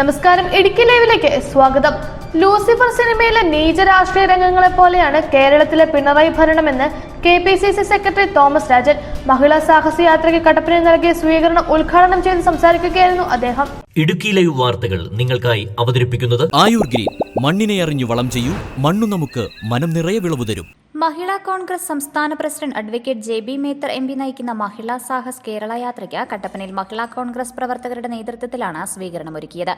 നമസ്കാരം. ഇടുക്കി ലൈവിലേക്ക് സ്വാഗതം. ലൂസിഫർ സിനിമയിലെ നീച രാഷ്ട്രീയ രംഗങ്ങളെ പോലെയാണ് കേരളത്തിലെ Pinarayi ഭരണമെന്ന് K P C C secretary Thomas Rajan മഹിളാ സാഹസ യാത്രയ്ക്ക് കട്ടപ്പനയിൽ നൽകിയ സ്വീകരണം ഉദ്ഘാടനം ചെയ്ത് സംസാരിക്കുകയായിരുന്നു അദ്ദേഹം. ഇടുക്കി ലൈവ് വാർത്തകൾ നിങ്ങൾക്കായി അവതരിപ്പിക്കുന്നത് ആയുർ ഗ്രീൻ മണ്ണിനെ അറിഞ്ഞു വളം ചെയ്യൂ മണ്ണു നമുക്ക് മനം നിറയെ വിളവ് തരും. മഹിളാ കോൺഗ്രസ് സംസ്ഥാന president advocate J B Mather M P നയിക്കുന്ന മഹിളാ സാഹസ് കേരള യാത്രയ്ക്ക് കട്ടപ്പനയിൽ മഹിളാ കോൺഗ്രസ് പ്രവർത്തകരുടെ നേതൃത്വത്തിലാണ് സ്വീകരണമൊരുക്കിയത്.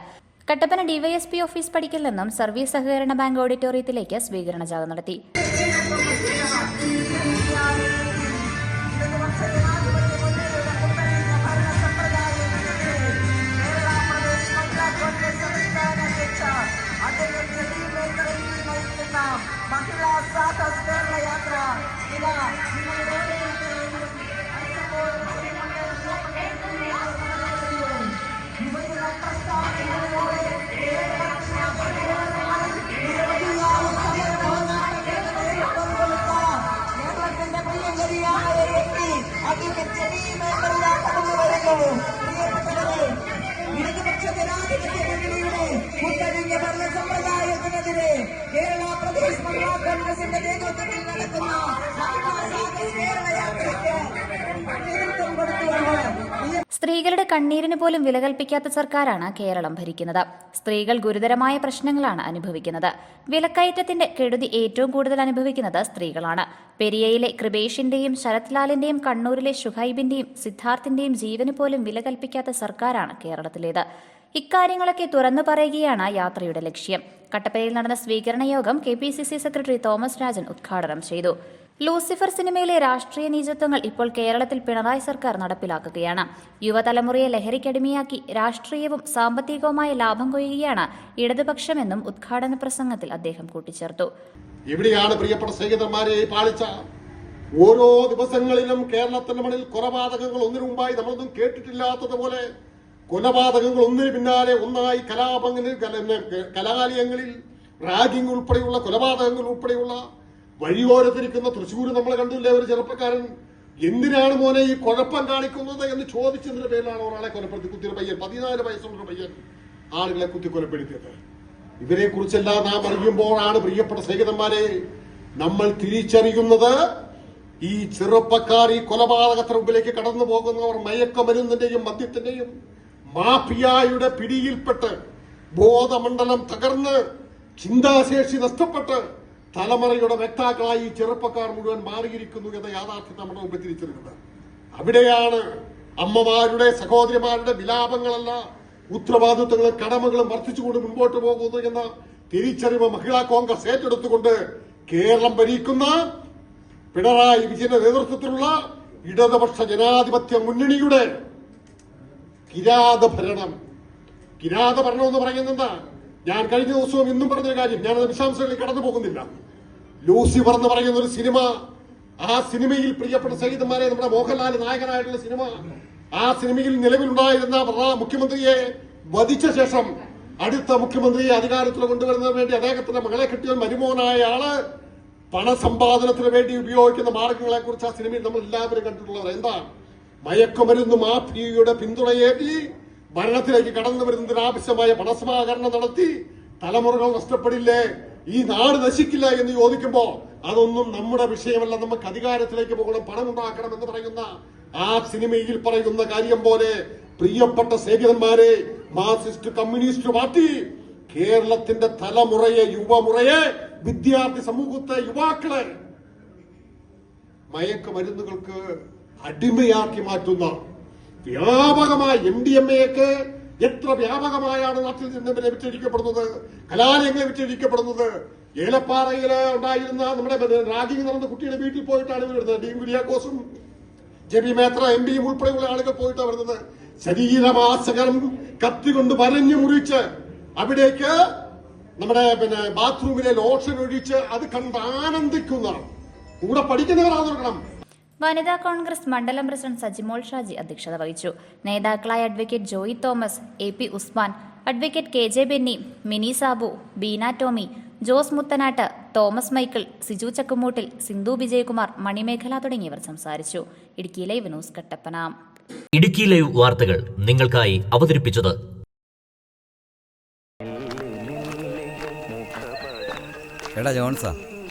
കട്ടപ്പന ഡിവൈഎസ്പി ഓഫീസ് പടിക്കൽ നിന്നും സർവീസ് സഹകരണ ബാങ്ക് ഓഡിറ്റോറിയത്തിലേക്ക് സ്വീകരണ ജാഥ നടത്തി. സ്ത്രീകളുടെ കണ്ണീരിന് പോലും വില കൽപ്പിക്കാത്ത സർക്കാരാണ് കേരളം ഭരിക്കുന്നത്. സ്ത്രീകൾ ഗുരുതരമായ പ്രശ്നങ്ങളാണ് അനുഭവിക്കുന്നത്. വിലക്കയറ്റത്തിന്റെ കെടുതി ഏറ്റവും കൂടുതൽ അനുഭവിക്കുന്നത് സ്ത്രീകളാണ്. പെരിയയിലെ കൃപേഷിന്റെയും ശരത് ലാലിന്റെയും കണ്ണൂരിലെ ഷുഹൈബിന്റെയും സിദ്ധാർത്ഥിന്റെയും ജീവന് പോലും വില കൽപ്പിക്കാത്ത സർക്കാരാണ് കേരളത്തിലേത്. ഇക്കാര്യങ്ങളൊക്കെ തുറന്നു പറയുകയാണ് യാത്രയുടെ ലക്ഷ്യം. കട്ടപ്പനയിൽ നടന്ന സ്വീകരണ യോഗം K P C C secretary Thomas Rajan ഉദ്ഘാടനം ചെയ്തു. ലൂസിഫർ സിനിമയിലെ രാഷ്ട്രീയ നീചത്വങ്ങൾ ഇപ്പോൾ കേരളത്തിൽ പിണറായി സർക്കാർ നടപ്പിലാക്കുകയാണ്. യുവതലമുറയെ ലഹരിക്കടിമയാക്കി രാഷ്ട്രീയവും സാമ്പത്തികവുമായ ലാഭം കൊയ്യുകയാണ് ഇടതുപക്ഷമെന്നും ഉദ്ഘാടന പ്രസംഗത്തിൽ അദ്ദേഹം കൂട്ടിച്ചേർത്തു. എവിടെയാണ് പ്രിയപ്പെട്ട പാളിച്ച. ഓരോ ദിവസങ്ങളിലും കേരളത്തിന്റെ മണ്ണിൽ കൊലപാതകങ്ങൾ ഒന്നിനു മുമ്പായി നമ്മളൊന്നും കേട്ടിട്ടില്ലാത്തതുപോലെ കൊലപാതകങ്ങൾ ഒന്നിന് പിന്നാലെ ഒന്നായി കലാപങ്ങളിൽ കല- കലാലയങ്ങളിൽ റാഗിംഗ് ഉൾപ്പെടെയുള്ള കൊലപാതകങ്ങൾ ഉൾപ്പെടെയുള്ള വഴിയോരത്തിരിക്കുന്ന തൃശ്ശൂർ നമ്മൾ കണ്ടില്ലേ ഒരു ചെറുപ്പക്കാരൻ. എന്തിനാണ് മോനെ ഈ കുഴപ്പം കാണിക്കുന്നത് എന്ന് ചോദിച്ചതിന്റെ പേരിലാണ് ഒരാളെ കൊലപ്പെടുത്തി. കുത്തിയൊരു പയ്യൻ പതിനാല് വയസ്സുള്ള പയ്യൻ ആളുകളെ കുത്തി കൊലപ്പെടുത്തിയത് ഇവരെ കുറിച്ചെല്ലാം നാം അറിയുമ്പോഴാണ് പ്രിയപ്പെട്ട സ്നേഹിതന്മാരെ നമ്മൾ തിരിച്ചറിയുന്നത് ഈ ചെറുപ്പക്കാർ ഈ കൊലപാതകത്തിന് മുമ്പിലേക്ക് കടന്നു പോകുന്നവർ മയക്കമരുന്നിന്റെയും മദ്യത്തിന്റെയും മാഫിയായുടെ പിടിയിൽപ്പെട്ട് ബോധമണ്ഡലം തകർന്ന് ചിന്താശേഷി നഷ്ടപ്പെട്ട് തലമുറയുടെ വ്യക്താക്കളായി ചെറുപ്പക്കാർ മുഴുവൻ മാറിയിരിക്കുന്നു എന്ന യാഥാർത്ഥ്യം നമ്മുടെ മുമ്പിൽ തിരിച്ചറിയുന്നത്. അവിടെയാണ് അമ്മമാരുടെ സഹോദരിമാരുടെ വിലാപങ്ങളല്ല ഉത്തരവാദിത്വങ്ങളും കടമകളും വർദ്ധിച്ചുകൊണ്ട് മുൻപോട്ട് പോകുന്നു എന്ന തിരിച്ചറിവ് മഹിളാ കോൺഗ്രസ് ഏറ്റെടുത്തുകൊണ്ട് കേരളം ഭരിക്കുന്ന പിണറായി വിജയന്റെ നേതൃത്വത്തിലുള്ള ഇടതുപക്ഷ ജനാധിപത്യ മുന്നണിയുടെ കിരാത ഭരണം കിരാത ഭരണം എന്ന് പറയുന്നത് എന്താ? ഞാൻ കഴിഞ്ഞ ദിവസവും ഇന്നും പറഞ്ഞ കാര്യം. ഞാനത് വിശാംശങ്ങളിൽ കടന്നു പോകുന്നില്ല. ലൂസിഫർ എന്ന് പറയുന്ന ഒരു സിനിമ ആ സിനിമയിൽ പ്രിയപ്പെട്ട സഹിതന്മാരെ നമ്മുടെ മോഹൻലാൽ നായകനായിട്ടുള്ള സിനിമ ആ സിനിമയിൽ നിലവിലുണ്ടായിരുന്ന മുഖ്യമന്ത്രിയെ വധിച്ച ശേഷം അടുത്ത മുഖ്യമന്ത്രിയെ അധികാരത്തിൽ കൊണ്ടുവരുന്നതിന് വേണ്ടി അദ്ദേഹത്തിന്റെ മകളെ കിട്ടിയ മരുമോനായ ആൾ പണസമ്പാദനത്തിന് വേണ്ടി ഉപയോഗിക്കുന്ന മാർഗങ്ങളെ കുറിച്ച് ആ സിനിമയിൽ നമ്മൾ എല്ലാവരും കണ്ടിട്ടുള്ളത് എന്താ? മയക്കുമരുന്ന് മാഫിയയുടെ പിന്തുണയേറ്റി ഭരണത്തിലേക്ക് കടന്നു വരുന്നതിന് ആവശ്യമായ പണസമാഹരണം നടത്തി തലമുറകൾ നഷ്ടപ്പെടില്ലേ? ഈ നാട് നശിക്കില്ല എന്ന് ചോദിക്കുമ്പോ അതൊന്നും നമ്മുടെ വിഷയമല്ല. നമുക്ക് അധികാരത്തിലേക്ക് പോകണം പണം ഉണ്ടാക്കണം എന്ന് പറയുന്ന ആ സിനിമയിൽ പറയുന്ന കാര്യം പോലെ പ്രിയപ്പെട്ട സേവിതന്മാരെ മാർക്സിസ്റ്റ് കമ്മ്യൂണിസ്റ്റ് പാർട്ടി കേരളത്തിന്റെ തലമുറയെ യുവമുറയെ വിദ്യാർത്ഥി സമൂഹത്തെ യുവാക്കളെ മയക്കുമരുന്നുകൾക്ക് അടിമയാക്കി മാറ്റുന്ന വ്യാപകമായ എം ഡി എം എയൊക്കെ എത്ര വ്യാപകമായാണ് നാട്ടിൽ നിന്ന് വിച്ഛേദിക്കപ്പെടുന്നത് വിറ്റഴിക്കപ്പെടുന്നത്? വിച്ഛേദിക്കപ്പെടുന്നത് ഏലപ്പാറയിൽ ഉണ്ടായിരുന്ന നമ്മുടെ റാഗിങ് നടന്ന കുട്ടിയുടെ വീട്ടിൽ പോയിട്ടാണ് ഇവർ വരുന്നത്. ഡീൻ കുര്യാക്കോസും ജെബി മേത്ര എം പിയും ഉൾപ്പെടെയുള്ള ആളുകൾ പോയിട്ടാണ് വരുന്നത്. ശരീരമാസകരം കത്തികൊണ്ട് വരഞ്ഞു മുറിച്ച് അവിടേക്ക് നമ്മുടെ പിന്നെ ബാത്റൂമിലെ ലോഷൻ ഒഴിച്ച് അത് കണ്ട് ആനന്ദിക്കുന്ന കൂടെ പഠിക്കുന്നവരാണ് നോക്കണം വനിതാ കോൺഗ്രസ് മണ്ഡലം പ്രസിഡന്റ് സജിമോൾ ഷാജി അധ്യക്ഷത വഹിച്ചു. നേതാക്കളായ advocate Joy Thomas A P Usman advocate K J Benny Mini Sabu Beena Tomy Jose Muthanattu Thomas Michael Siju Chakkumoottil Sindhu Vijayakumar Manimekhala തുടങ്ങിയവർ സംസാരിച്ചു. Idukki live news Kattappana. Idukki live വാർത്തകൾ നിങ്ങൾക്കായി അവതരിപ്പിച്ചത് എടാ ജോൺസാ.